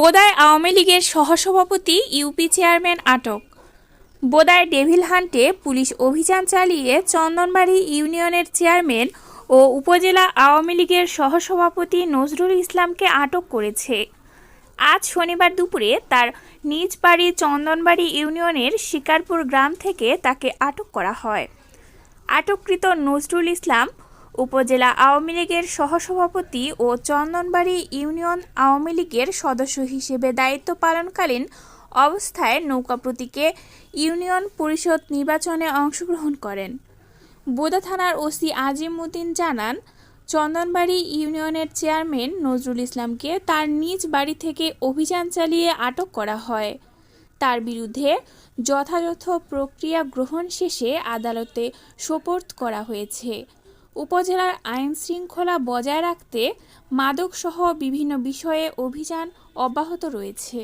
বোদায় আওয়ামী লীগের সহসভাপতি UP chairman আটক। বোদায় ডেভিল হান্টে পুলিশ অভিযান চালিয়ে চন্দনবাড়ি ইউনিয়নের চেয়ারম্যান ও উপজেলা আওয়ামী লীগের সহসভাপতি নজরুল ইসলামকে আটক করেছে। আজ শনিবার দুপুরে তার নিজ বাড়ি চন্দনবাড়ি ইউনিয়নের শিকারপুর গ্রাম থেকে তাকে আটক করা হয়। আটককৃত নজরুল ইসলাম উপজেলা আওয়ামী লীগের সহসভাপতি ও চন্দনবাড়ি ইউনিয়ন আওয়ামী লীগের সদস্য হিসেবে দায়িত্ব পালনকালীন অবস্থায় নৌকা প্রতীকে ইউনিয়ন পরিষদ নির্বাচনে অংশগ্রহণ করেন। বোদা থানার ওসি আজিম উদ্দিন জানান, চন্দনবাড়ি ইউনিয়নের চেয়ারম্যান নজরুল ইসলামকে তার নিজ বাড়ি থেকে অভিযান চালিয়ে আটক করা হয়। তার বিরুদ্ধে যথাযথ প্রক্রিয়া গ্রহণ শেষে আদালতে সোপর্দ করা হয়েছে। উপজেলার আইন শৃঙ্খলা বজায় রাখতে মাদকসহ বিভিন্ন বিষয়ে অভিযান অব্যাহত রয়েছে।